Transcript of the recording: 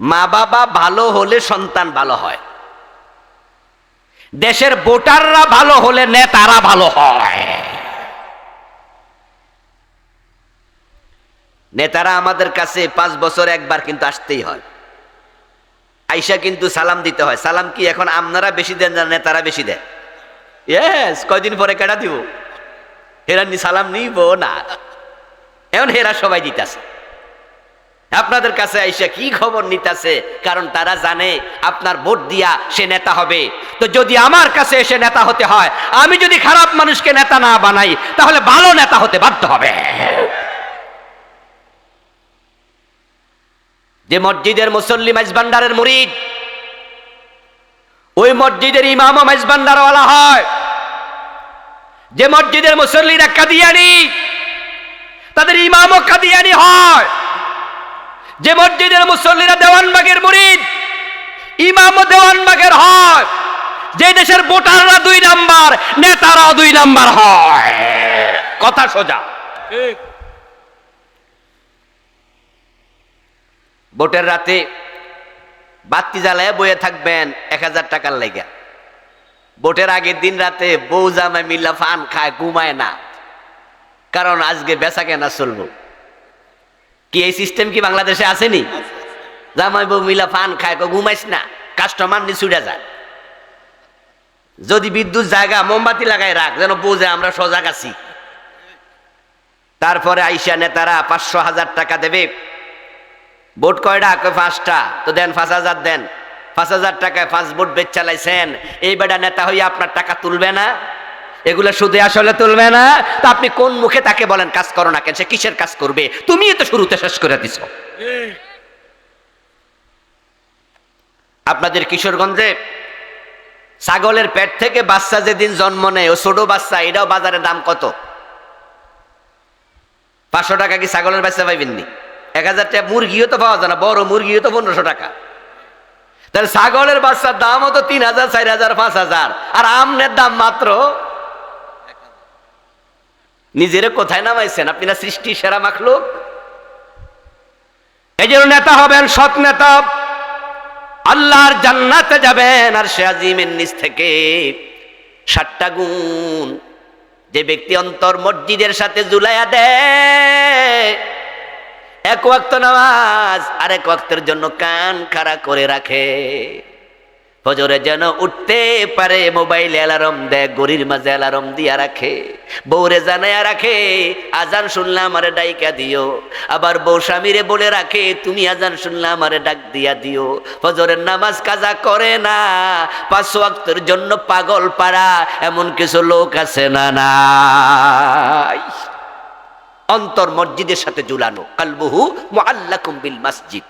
মা বাবা ভালো হলে সন্তান ভালো হয়। দেশের ভোটাররা ভালো হলে নেতারা ভালো হয়। নেতারা আমাদের কাছে পাঁচ বছর একবার কিন্তু আসতেই হয়। আইসা কিন্তু সালাম দিতে হয়। সালাম কি এখন আপনারা বেশি দেন না নেতারা বেশি দেয়? ইয়েস কয়দিন পরে কেটা দিব? হেরানি সালাম নিব না। এখন হেরা সবাই দিতেছে। আপনাদের কাছে আইসা কি খবর নিতেছে? কারণ তারা জানে আপনার ভোট দিয়া সে নেতা হবে। তো যদি আমার কাছে এসে নেতা হতে হয়, আমি যদি খারাপ মানুষকে নেতা না বানাই, তাহলে ভালো নেতা হতে বাধ্য হবে। যে মসজিদের মুসল্লি মাইজবান্ডারের মুরিদ, ওই মসজিদের ইমামও মাইজবান্ডারওয়ালা হয়। যে মসজিদের মুসল্লিরা কাদিয়ানি, তাদের ইমামও কাদিয়ানি হয়। যে মসজিদের মুসল্লিরা দেওয়ানবাগের মুরিদ ইমামও দেওয়ানবাগের হয়। যে দেশের ভোটাররা দুই নাম্বার নেতারাও দুই নাম্বার হয়। কথা সোজা। ভোটের রাতে বাতি জ্বালায় বয়ে থাকবেন এক হাজার টাকার লেগে। ভোটের আগের দিন রাতে বউ জামাই মিল্লা ফান খায় ঘুমায় না। কারণ আজকে বেচা কেনা চলবো। কি এই সিস্টেম কি বাংলাদেশে আসেনি? জামাই বউ মিলা ফান খায় ঘুমাইস না কাস্টমার নি ছুটে যায় যদি বিদ্যুৎ জায়গা মোমবাতি লাগাই রাখ, যেন বোঝে আমরা সজাগ আছি। তারপরে আইসা নেতারা পাঁচশো হাজার টাকা দেবে। ভোট কয়টা? কয়, পাঁচটা। তো দেন, পাঁচ হাজার দেন। পাঁচ হাজার টাকায় পাঁচ ভোট বেচ চালাইছেন এই বেটা নেতা হইয়া আপনার টাকা তুলবে না? এগুলো শুধু আসলে তুলবে না। তা আপনি কোন মুখে তাকে বলেন, কাজ করো না কেন? সে কিসের কাজ করবে? তুমি তো শুরুতে শেষ করে দিছ। আপনাদের কিশোরগঞ্জে ছাগলের পেট থেকে বাচ্চা যেদিন জন্ম নেয়, ও ছোট বাচ্চা, এটাও বাজারে দাম কত? পাঁচশো টাকা কি ছাগলের বাচ্চা পাইবেননি এক হাজার টাকা মুরগিও তো পাওয়া যায় না, বড় মুরগিও তো পনেরোশো টাকা। তাহলে ছাগলের বাচ্চার দামও তো তিন হাজার, চার হাজার, পাঁচ হাজার, আর আমনের দাম মাত্র নিজের কোথায় নামাইছেন? আপনি না সৃষ্টি সেরা মাখলুক? এই জন্য নেতা হবেন, সৎ নেতা, আল্লাহর জান্নাতে যাবেন, আর সে আজিমের নিচ থেকে সাতটা গুণ। যে ব্যক্তি অন্তর মসজিদের সাথে জুলাইয়া দেয়, এক ওয়াক্ত নামাজ, আরেক ওয়াক্তের জন্য কান খাড়া করে রাখে। ফজরে যেন উঠতে পারে মোবাইল অ্যালার্ম দেয় গরির মাঝে অ্যালার্ম দিয়া রাখে। বউরে জানায়া রাখে, আজান শুনলাম আমারে ডাইকা দিও। আবার বউ স্বামীরে বলে রাখে, তুমি আজান শুনলাম আমারে ডাক দিয়া দিও। ফজরের নামাজ কাজা করে না, পাঁচ ওয়াক্তের জন্য পাগল পাড়া, এমন কিছু লোক আছে না নাই। অন্তর মসজিদের সাথে ঝুলানো, কালবহু মুআল্লাকুম বিল মসজিদ।